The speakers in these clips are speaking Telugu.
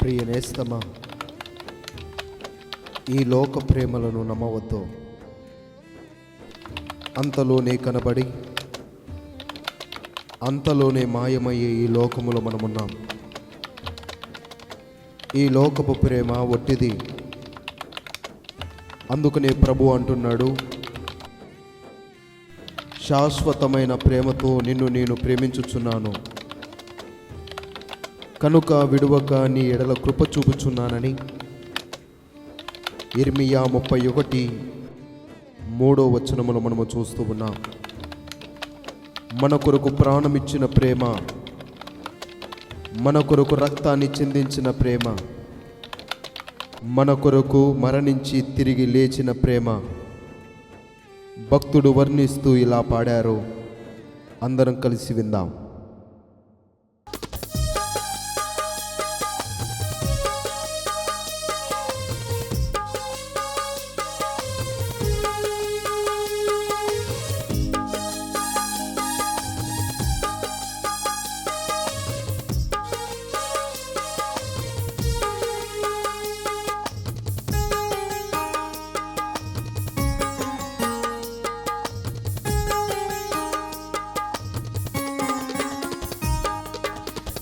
ప్రియ నేస్తమా ఈ లోక ప్రేమలను నమ్మవద్దు. అంతలోనే కనబడి అంతలోనే మాయమయ్యే ఈ లోకములో మనమున్నాం. ఈ లోకపు ప్రేమ ఒట్టిది. అందుకనే ప్రభు అంటున్నాడు శాశ్వతమైన ప్రేమతో నిన్ను నేను ప్రేమించుచున్నాను. కనుక విడువక నీ ఎడల కృప చూపుచున్నానని. ఇర్మియా ముప్పై ఒకటి మూడో వచనములు మనము చూస్తూ ఉన్నాం. మన కొరకు ప్రాణమిచ్చిన ప్రేమ మన కొరకు రక్తాన్ని చెందించిన ప్రేమ మన కొరకు మరణించి తిరిగి లేచిన ప్రేమ భక్తుడు వర్ణిస్తూ ఇలా పాడారు అందరం కలిసి విందాం.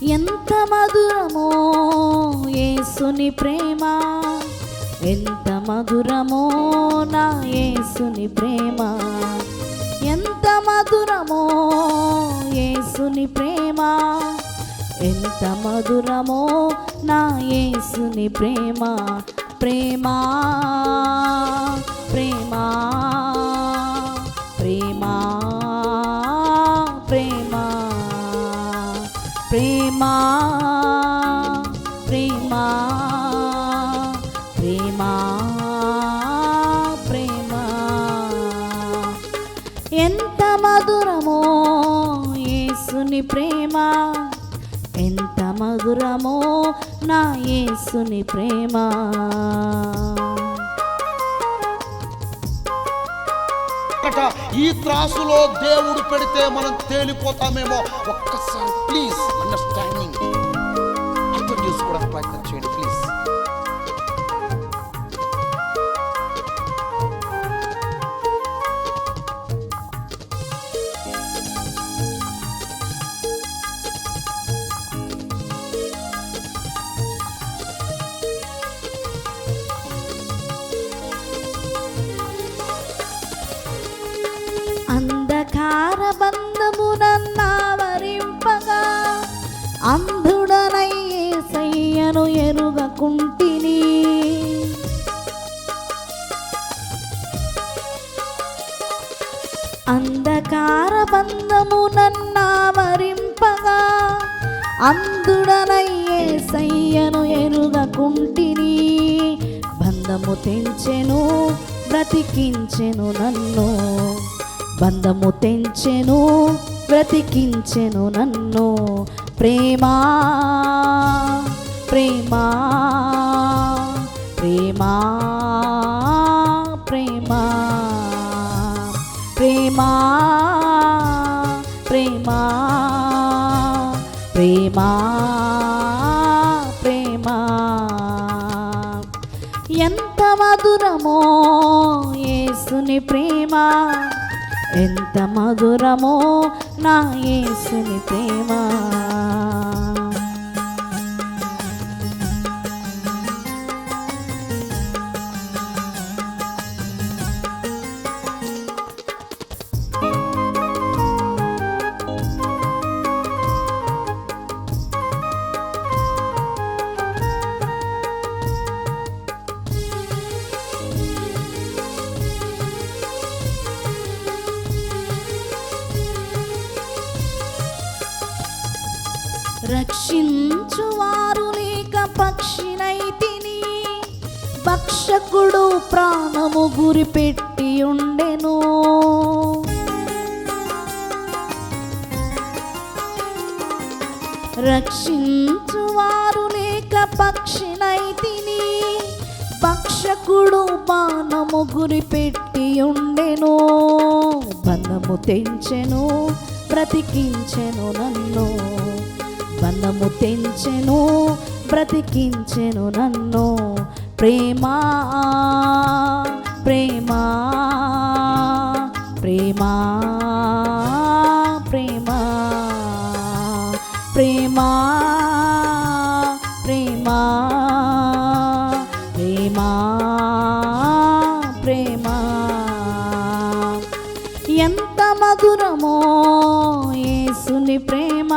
ఎంత మధురమో యేసుని ప్రేమ. ఎంత మధురమో నా యేసుని ప్రేమ. ఎంత మధురమో యేసుని ప్రేమ. ఎంత మధురమో నా యేసుని ప్రేమ. ప్రేమ ప్రేమా. ప్రేమ ప్రేమ ప్రేమ ప్రేమ. ఎంత మధురమో యేసుని ప్రేమ ఎంత మధురమో నా యేసుని ప్రేమ. ఒకట ఈ త్రాసులో దేవుడు పెడితే మనం తేలిపోతామేమో? ఒక్కసారి ప్లీజ్ అండర్స్టాండింగ్ అర్థం చేసుకోవడానికి ప్రయత్నం చేయండి ప్లీజ్. బంధమునన్నావరింపగా అంధుడనయ్యే సయ్యను ఎరుగకుంటిని అంధకార బంధమునన్నావరింపగా అంధుడనయ్యే సయ్యను ఎరుగకుంటిని బంధము తెంచెను బ్రతికించెను నన్ను. బంధము తెంచెను బ్రతికించెను నన్ను. ప్రేమా ప్రేమా ప్రేమా ప్రేమా ప్రేమా ప్రేమా ప్రేమా ప్రేమా. ఎంత మధురమో యేసుని ప్రేమ. ఎంత మధురమో నా యేసుని ప్రేమ. రక్షించువారు లేక పక్షినైతిని భక్షకుడు ప్రాణము గురిపెట్టి ఉండెను. రక్షించువారు లేక పక్షినైతిని భక్షకుడు బాణము గురిపెట్టి ఉండెను. బంధము తెంచెను బ్రతికించెను నన్ను. బంధము తెంచెను బ్రతికించెను నన్ను. ప్రేమా ప్రేమా ప్రేమా ప్రేమా ప్రేమా ప్రేమా ప్రేమా ప్రేమా. ఎంత మధురమో యేసుని ప్రేమ.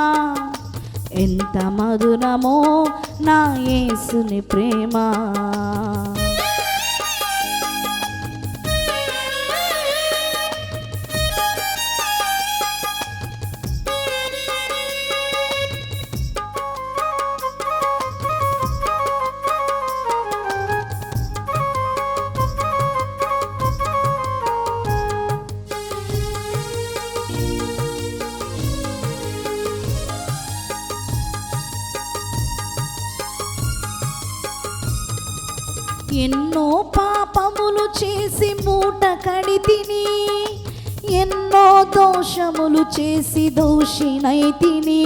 ఎంత మధురమో నా యేసుని ప్రేమ. ఎన్నో పాపములు చేసి మూట కడి తిని ఎన్నో దోషములు చేసి దోషినై తిని.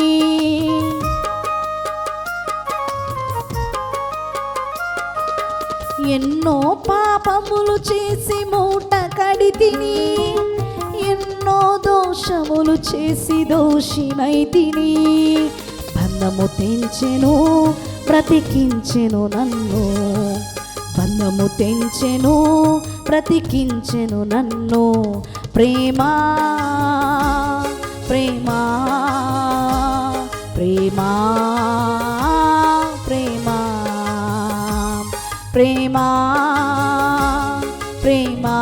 ఎన్నో పాపములు చేసి మూట కడి తిని ఎన్నో దోషములు చేసి దోషినై తిని. బంధము తెంచెను బ్రతికించెను నన్ను. బంధము తెంచెను బ్రతికించెను నన్ను. ప్రేమా ప్రేమా ప్రేమా ప్రేమా ప్రేమా ప్రేమా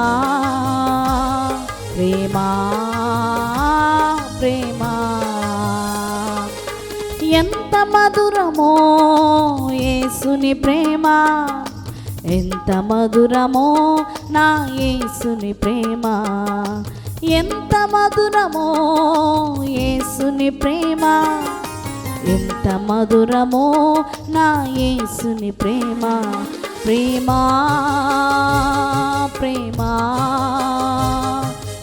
ప్రేమా ప్రేమా. ఎంత మధురమో యేసుని ప్రేమ. ఎంత మధురమో నా యేసుని ప్రేమ. ఎంత మధురమో యేసుని ప్రేమ. ఎంత మధురమో నా యేసుని ప్రేమ. ప్రేమ ప్రేమ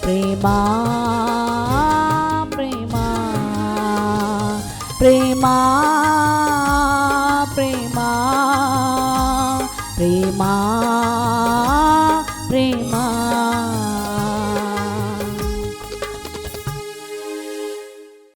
ప్రేమ ప్రేమ ప్రేమ. 啊